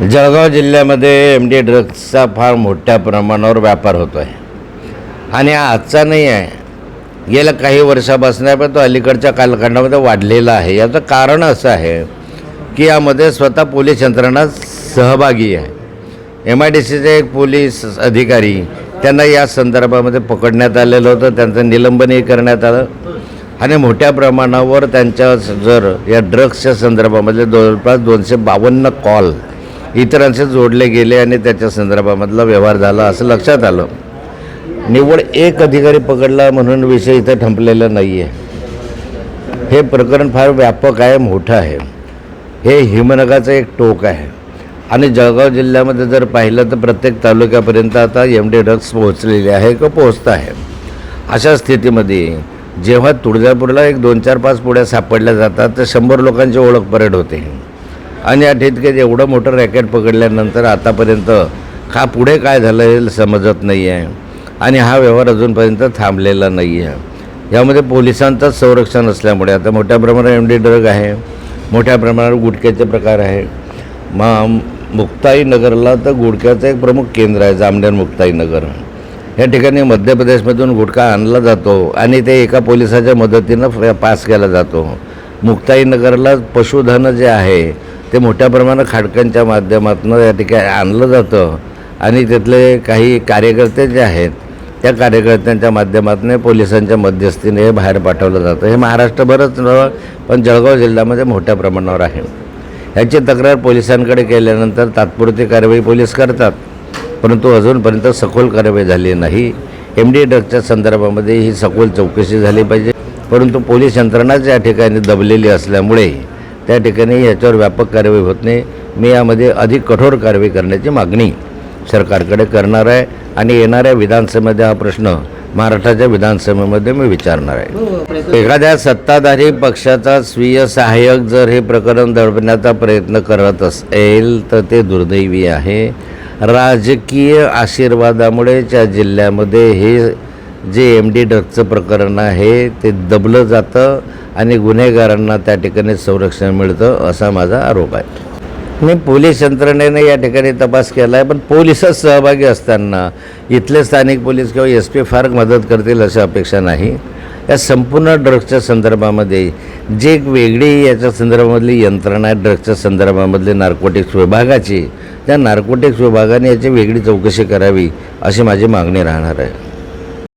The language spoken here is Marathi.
जळगाव जिल्ह्यामध्ये एम डी ड्रग्सचा फार मोठ्या प्रमाणावर व्यापार होतो आहे आणि हा आजचा नाही आहे. गेल्या काही वर्षापासून आहे पण तो अलीकडच्या कालखंडामध्ये वाढलेला आहे. याचं कारण असं आहे की यामध्ये स्वतः पोलीस यंत्रणा सहभागी आहे. एम आय डी सीचे एक पोलीस अधिकारी त्यांना या संदर्भामध्ये पकडण्यात आलेलं होतं. त्यांचं निलंबनही करण्यात आलं. आणि मोठ्या प्रमाणावर त्यांच्या जर या ड्रग्सच्या संदर्भामध्ये जवळपास दोनशे बावन्न कॉल इतरांचे जोडले गेले आणि त्याच्या संदर्भामधला व्यवहार झाला असं लक्षात आलं. निव्वळ एक अधिकारी पकडला म्हणून विषय इथं ठंपलेला नाही आहे हे प्रकरण फार व्यापक आहे मोठं आहे. हे हिमनगाचं एक टोक आहे. आणि जळगाव जिल्ह्यामध्ये जर पाहिलं तर प्रत्येक तालुक्यापर्यंत आता एम डी ड्रग्स पोहोचलेले आहे किंवा पोहोचत आहे अशा स्थितीमध्ये जेव्हा तुळजापूरला एक दोन चार पाच पुढ्या सापडल्या जातात तर शंभर लोकांची ओळख परेड होते. आणि या ठिकाणी एवढं मोठं रॅकेट पकडल्यानंतर आतापर्यंत हा पुढे काय झालं हे समजत नाही आहे आणि हा व्यवहार अजूनपर्यंत थांबलेला नाही आहे यामध्ये पोलिसांचंच संरक्षण असल्यामुळे आता मोठ्या प्रमाणात एम डी ड्रग आहे मोठ्या प्रमाणावर गुटख्याचे प्रकार आहे. म मुक्ताई नगरला तर गुटख्याचं एक प्रमुख केंद्र आहे जामनेर मुक्ताई नगर. या ठिकाणी मध्य प्रदेशमधून गुटखा आणला जातो आणि ते एका पोलिसाच्या मदतीनं फ- पास केला जातो. मुक्ताई नगरला पशुधन जे आहे ते मोठ्या प्रमाणात खाडकांच्या माध्यमातून या ठिकाणी आणलं जातं. आणि तिथले काही कार्यकर्ते जे आहेत त्या कार्यकर्त्यांच्या माध्यमातून पोलिसांच्या मध्यस्थीने हे बाहेर पाठवलं जातं. हे महाराष्ट्रभरच नव्हे पण जळगाव जिल्ह्यामध्ये मोठ्या प्रमाणावर आहे. ह्याची तक्रार पोलिसांकडे केल्यानंतर तात्पुरती कारवाई पोलीस करतात. परंतु अजूनपर्यंत सखोल कारवाई झाली नाही. एम डी ड्रगच्या संदर्भामध्ये ही सखोल चौकशी झाली पाहिजे. परंतु पोलीस यंत्रणाच या ठिकाणी दबलेली असल्यामुळे त्या ठिकाणी याच्यावर व्यापक कारवाई होत नाही. मी यामध्ये अधिक कठोर कारवाई करण्याची मागणी सरकारकडे करणार आहे आणि येणाऱ्या विधानसभेमध्ये हा प्रश्न महाराष्ट्राच्या विधानसभेमध्ये मी विचारणार आहे. एखाद्या सत्ताधारी पक्षाचा स्वीय सहाय्यक जर हे प्रकरण दडपण्याचा प्रयत्न करत असेल तर ते दुर्दैवी आहे. राजकीय आशीर्वादामुळे त्या जिल्ह्यामध्ये हे जे एम डी ड्रगचं प्रकरण आहे ते दबलं जातं आणि गुन्हेगारांना त्या ठिकाणी संरक्षण मिळतं असा माझा आरोप आहे. मी पोलीस यंत्रणेने या ठिकाणी तपास केला आहे पण पोलिसच सहभागी असताना इथले स्थानिक पोलीस किंवा एस पी फार मदत करतील अशी अपेक्षा नाही. या संपूर्ण ड्रग्सच्या संदर्भामध्ये जे एक वेगळी याच्या संदर्भामधली यंत्रणा आहे ड्रग्सच्या संदर्भामधली नार्कोटिक्स विभागाची त्या नार्कोटिक्स विभागाने याची वेगळी चौकशी करावी अशी माझी मागणी राहणार आहे.